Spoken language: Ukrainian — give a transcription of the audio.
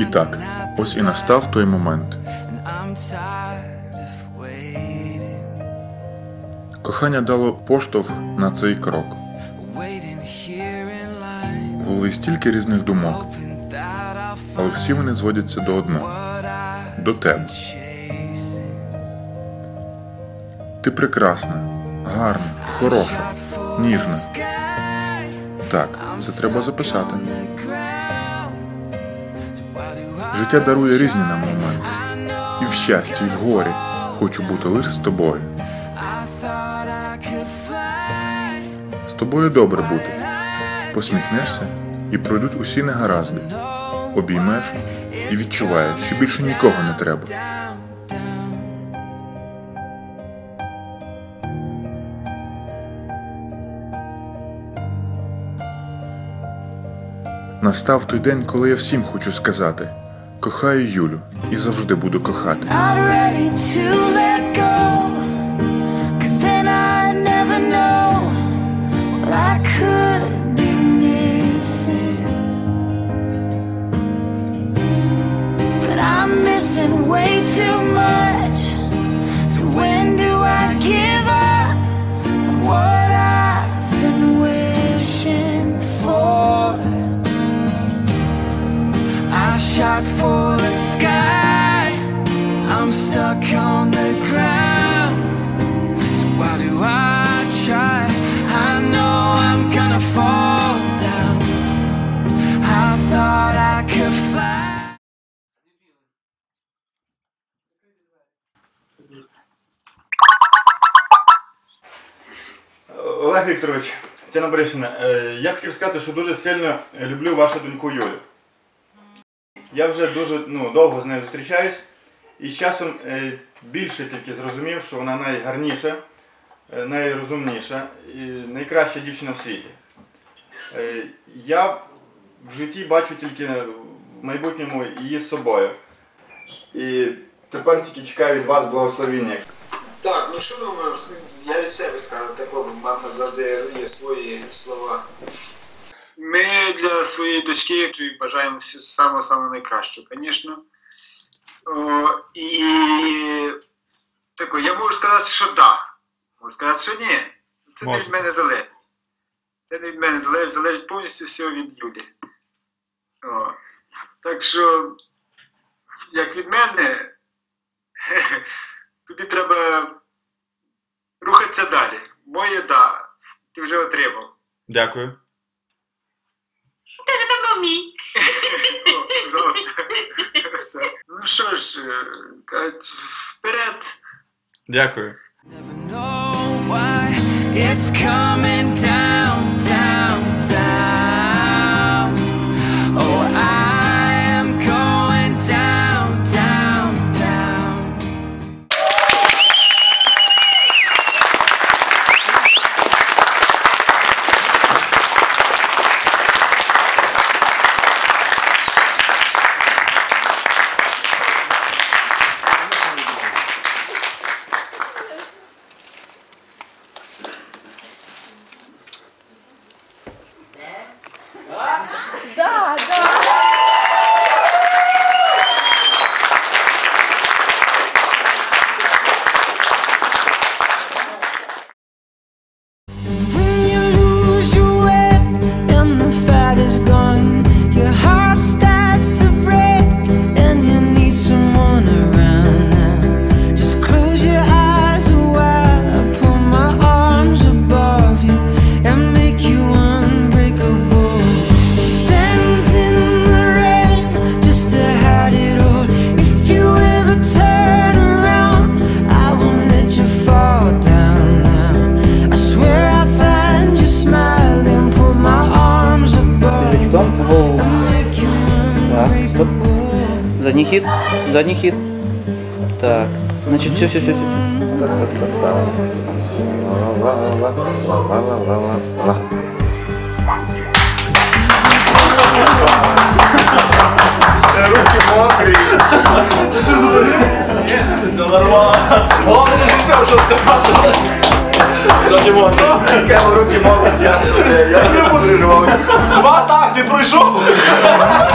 І так, ось і настав той момент. Кохання дало поштовх на цей крок. Голові стільки різних думок, але всі вони зводяться до одного до тебе. Ти прекрасна, гарна, хороша, ніжна. Так, це треба записати. Життя дарує різні нам моменти. І в щасті, і в горі. Хочу бути лише з тобою. З тобою добре бути. Посміхнешся і пройдуть усі негаразди. Обіймеш і відчуваєш, що більше нікого не треба. Настав той день, коли я всім хочу сказати кохаю Юлю і завжди буду кохати. Not ready to shot for the sky. I'm stuck on the ground. So why do I try? I know I'm gonna fall down. I thought I could fly. Олег Вікторович, Тетяна Борисівна, е, я хотів сказати, що дуже сильно люблю вашу доньку Юлю. Я вже дуже ну, довго з нею зустрічаюсь і з часом е, більше тільки зрозумів, що вона найгарніша, е, найрозумніша і найкраща дівчина в світі. Е, Я в житті бачу тільки в майбутньому її з собою. І тепер тільки чекаю від вас благословіння. Так, ну що с- я від себе скажу, такого мама завжди є свої слова. Ми для своєї дочки бажаємо всього самого найкращого, звісно. І тако, я можу сказати, що так. Да. Можу сказати, що ні. Це не від мене залежить. Це не від мене залежить, залежить повністю все від Юлі. О. Так що, як від мене, тобі треба рухатися далі. Моє да, ти вже отримав. Дякую. Каже, давно мій. О, пожалуйста. ну що ж, е, кажуть, вперед. Дякую. Never know why it's coming down, down, When Задній хід, задній хід. Так. Значить, все, все, все, все. Руки мокрі. Все нормально. Головне, не все, що сказати. Ззаді молодець. Яке в руки молодь, я, я не буду тренуватися. Два так, ти пройшов? Два так, ура!